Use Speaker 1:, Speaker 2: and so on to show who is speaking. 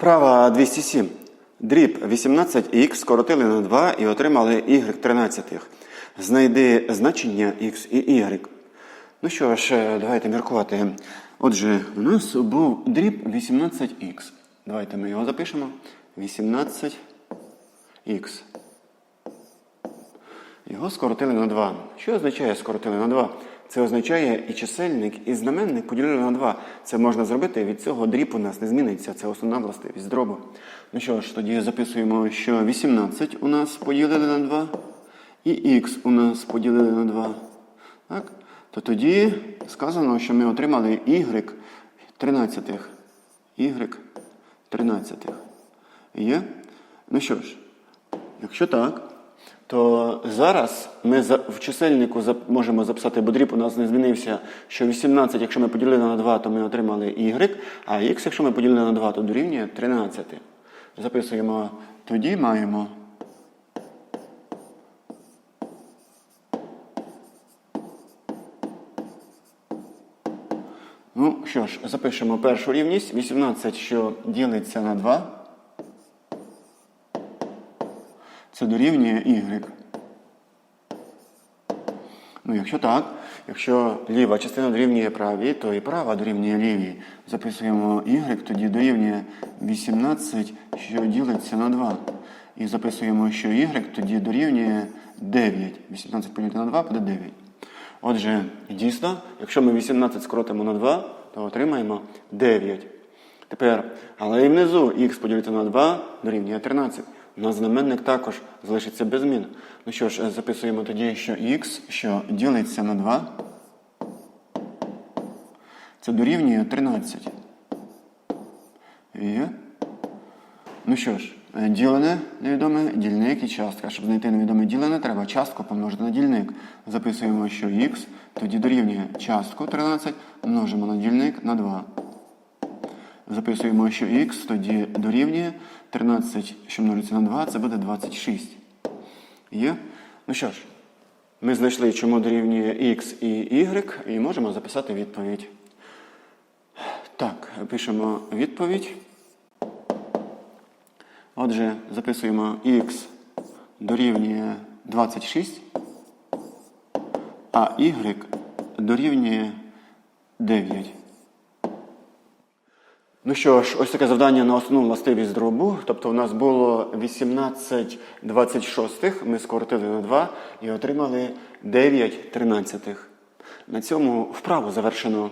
Speaker 1: Вправа 207. Дріб 18х скоротили на 2 і отримали y 13. Знайди значення x і y. Ну що ж, е, давайте міркувати. Отже, у нас був дріб 18х. Давайте ми його запишемо. 18х. Його скоротили на 2. Що означає скоротили на 2? Це означає і чисельник, і знаменник поділили на 2. Це можна зробити, від цього дріб у нас не зміниться. Це основна властивість дробу. Ну що ж, тоді записуємо, що 18 у нас поділили на 2, і х у нас поділили на 2. Так? То тоді сказано, що ми отримали y 13. y 13. Є? Ну що ж, якщо так, то зараз ми в чисельнику можемо записати, бо дріб у нас не змінився, що 18, якщо ми поділили на 2, то ми отримали y, а x, якщо ми поділили на 2, то дорівнює 13. Записуємо, тоді маємо. Ну що ж, запишемо першу рівність. 18, що ділиться на 2. Це дорівнює y. Ну, якщо так, якщо ліва частина дорівнює правій, то і права дорівнює лівій. Записуємо y, тоді дорівнює 18, що ділиться на 2. І записуємо, що y тоді дорівнює 9. 18 поділити на 2 буде 9. Отже, дійсно, якщо ми 18 скоротимо на 2, то отримаємо 9. Тепер, але і внизу х поділити на 2 дорівнює 13. У нас знаменник також залишиться без змін. Ну що ж, записуємо тоді, що х, що ділиться на 2, це дорівнює 13. Є. Ну що ж, е, ділене невідоме, дільник і частка. Щоб знайти невідоме ділене, треба частку помножити на дільник. Записуємо, що х тоді дорівнює частку 13, множимо на дільник на 2. Записуємо, що х тоді дорівнює 13, що множиться на 2, це буде 26. Є? Ну що ж, ми знайшли, чому дорівнює x і y, і можемо записати відповідь. Так, пишемо відповідь. Отже, записуємо x дорівнює 26, а y дорівнює 9. Ну що ж, ось таке завдання на основну властивість дробу. Тобто у нас було 18 26, ми скоротили на 2 і отримали 9 13. На цьому вправу завершено.